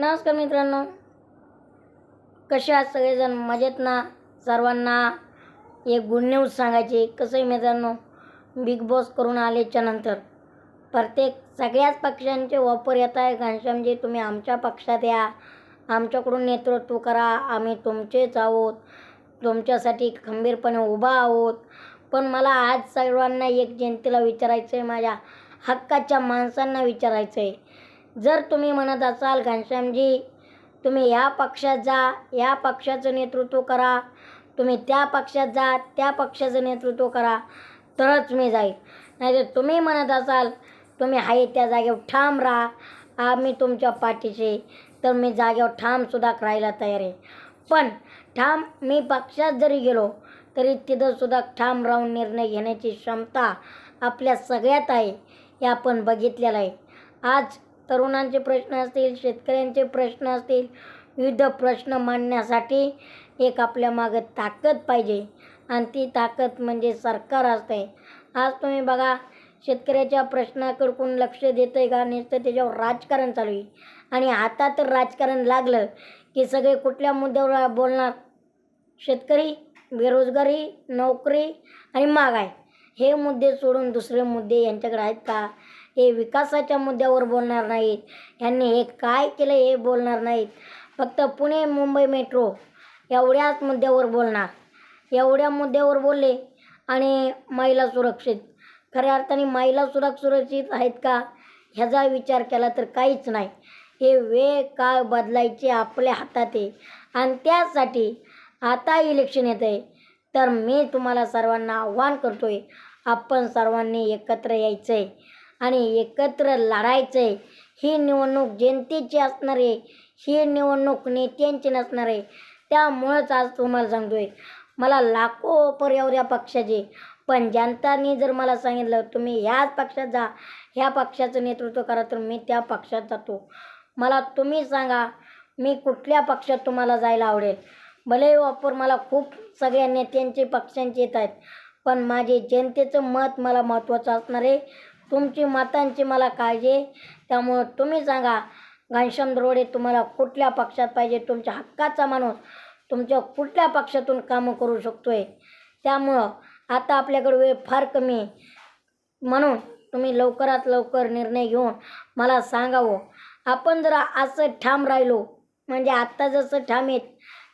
नमस्कार मित्रांनो. कसे आहात सगळेजण? मजेत ना? सर्वांना एक गुड न्यूज सांगायची. कसं आहे मित्रांनो? बिग बॉस करून आल्याच्यानंतर प्रत्येक सगळ्याच पक्षांचे वापर येत आहे. घनश्यामजी म्हणजे तुम्ही आमच्या पक्षात या. आमच्याकडून नेतृत्व करा. आम्ही तुमचेच आहोत. तुमच्यासाठी खंबीरपणे उभा आहोत. पण मला आज सर्वांना एक जनतेला विचारायचं आहे माझ्या हक्काच्या माणसांना विचारायचं आहे जर तुम्ही म्हणत असाल घनश्यामजी तुम्ही या पक्षात जा या पक्षाचं नेतृत्व करा. तुम्ही त्या पक्षात जा त्या पक्षाचं नेतृत्व करा. तरच मी जाईल. नाहीतर तुम्ही म्हणत असाल तुम्ही आहे त्या जागेवर ठाम राहा. आम्ही तुमच्या पाठीशी तर मी जागेवर ठामसुद्धा राहायला तयार आहे. पण ठाम मी पक्षात जरी गेलो तरी तिथंसुद्धा ठाम राहून निर्णय घेण्याची क्षमता आपल्या सगळ्यात आहे. हे आपण बघितलेलं आहे. आज तरुणांचे प्रश्न असतील शेतकऱ्यांचे प्रश्न असतील विविध प्रश्न मांडण्यासाठी एक आपल्या मागं ताकद पाहिजे. आणि ती ताकद म्हणजे सरकार असते. आज तुम्ही बघा शेतकऱ्याच्या प्रश्नाकडे कोण लक्ष देतं आहे का नुसतं त्याच्यावर राजकारण चालू आहे. आणि आता तर राजकारण लागलं की सगळे कुठल्या मुद्द्यावर बोलणार? शेतकरी बेरोजगारी नोकरी आणि महागाई. हे मुद्दे सोडून दुसरे मुद्दे यांच्याकडे आहेत का? हे विकासाच्या मुद्द्यावर बोलणार नाहीत. यांनी हे काय केलं हे बोलणार नाहीत. फक्त पुणे मुंबई मेट्रो एवढ्याच मुद्द्यावर बोलणार. एवढ्या मुद्द्यावर बोलले आणि महिला सुरक्षित. खऱ्या अर्थाने महिला सुरक्षित सुरक्षित आहेत का? ह्याचा विचार केला तर काहीच नाही. हे वेळ काळ बदलायचे आपल्या हातात आहे. आणि त्यासाठी आता इलेक्शन येतं आहे तर मी तुम्हाला सर्वांना आव्हान करतो आहे आपण सर्वांनी एकत्र यायचं आहे आणि एकत्र लढायचं आहे ही निवडणूक जनतेची असणार आहे. ही निवडणूक नेत्यांची नसणार आहे. त्यामुळंच आज तुम्हाला सांगतो आहे मला लाखो ऑफर येऊ द्या पक्षाचे पण जनतानी जर मला सांगितलं तुम्ही ह्याच पक्षात जा ह्या पक्षाचं नेतृत्व करा तर मी त्या पक्षात जातो. मला तुम्ही सांगा मी कुठल्या पक्षात तुम्हाला जायला आवडेल? भले वापर मला खूप सगळ्या नेत्यांचे पक्षांचे येत आहेत पण माझे जनतेचं मत मला महत्त्वाचं असणार आहे. तुमची मतांची मला काळजी त्यामुळं तुम्ही सांगा घनश्याम द्रोडे तुम्हाला कुठल्या पक्षात पाहिजे? तुमच्या हक्काचा माणूस तुमच्या कुठल्या पक्षातून कामं करू शकतो आहे त्यामुळं आता आपल्याकडे वेळ फार कमी म्हणून तुम्ही लवकरात लवकर निर्णय घेऊन मला सांगावं. आपण जर असं ठाम राहिलो म्हणजे आत्ता जसं ठाम आहेत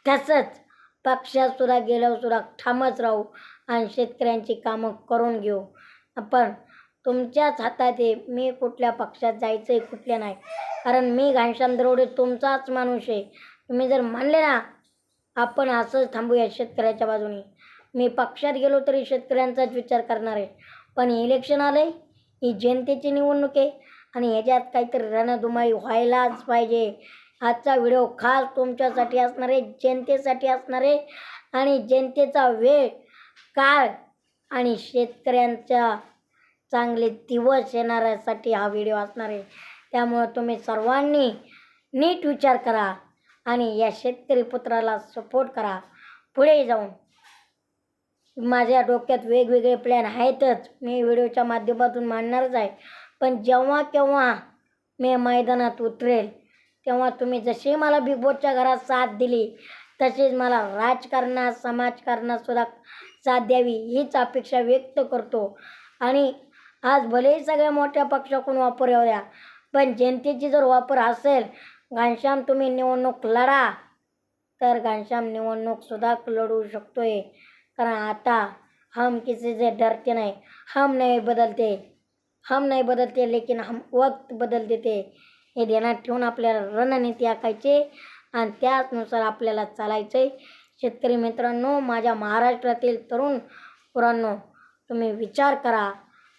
तसंच पक्षात सुद्धा गेल्यावर सुद्धा ठामच राहू आणि शेतकऱ्यांची कामं करून घेऊ. आपण तुमच्याच हातात आहे मी कुठल्या पक्षात जायचं आहे कुठल्या नाही. कारण मी घनश्याम दरोडे तुमचाच माणूस आहे. तुम्ही जर म्हणले ना आपण असंच थांबूया शेतकऱ्याच्या बाजूने. मी पक्षात गेलो तरी शेतकऱ्यांचाच विचार करणार आहे. पण इलेक्शन आलं आहे ही जनतेची निवडणूक आहे आणि ह्याच्यात काहीतरी रणधुमाई व्हायलाच पाहिजे. आजचा व्हिडिओ खास तुमच्यासाठी असणार आहे जनतेसाठी असणार आहे आणि जनतेचा वेळ काळ आणि शेतकऱ्यांच्या चांगले दिवस येणाऱ्यासाठी हा व्हिडिओ असणार आहे. त्यामुळं तुम्ही सर्वांनी नीट विचार करा आणि या शेतकरी पुत्राला सपोर्ट करा. पुढे जाऊन माझ्या डोक्यात वेगवेगळे प्लॅन आहेतच. मी व्हिडिओच्या माध्यमातून मांडणारच आहे. पण जेव्हा केव्हा मी मैदानात उतरेल तेव्हा तुम्ही जशी मला बिग बॉसच्या घरात साथ दिली तशीच मला राजकारणात समाजकारणातसुद्धा साथ द्यावी हीच अपेक्षा व्यक्त करतो. आणि आज भलेही सगळ्या मोठ्या पक्षाकडून वापर येऊ द्या पण जनतेची जर वापर असेल घनश्याम तुम्ही निवडणूक लढा. तर घनश्याम निवडणूकसुद्धा लढू शकतोय. कारण आता हम किसी से डरते नाही. हम नाही बदलते. हम नाही बदलते लेकिन हम वक्त बदल देते. हे ध्यानात ठेवून आपल्याला रणनीती आखायची आणि त्याचनुसार आपल्याला चालायचं आहे शेतकरी मित्रांनो माझ्या महाराष्ट्रातील तरुण पुरांनो तुम्ही विचार करा.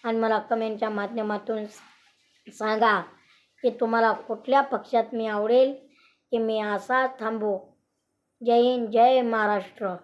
आणि मला कमेंटच्या माध्यमातून सांगा की तुम्हाला कुठल्या पक्षात मी आवडेल की मी असा थांबू. जय हिंद जय महाराष्ट्र.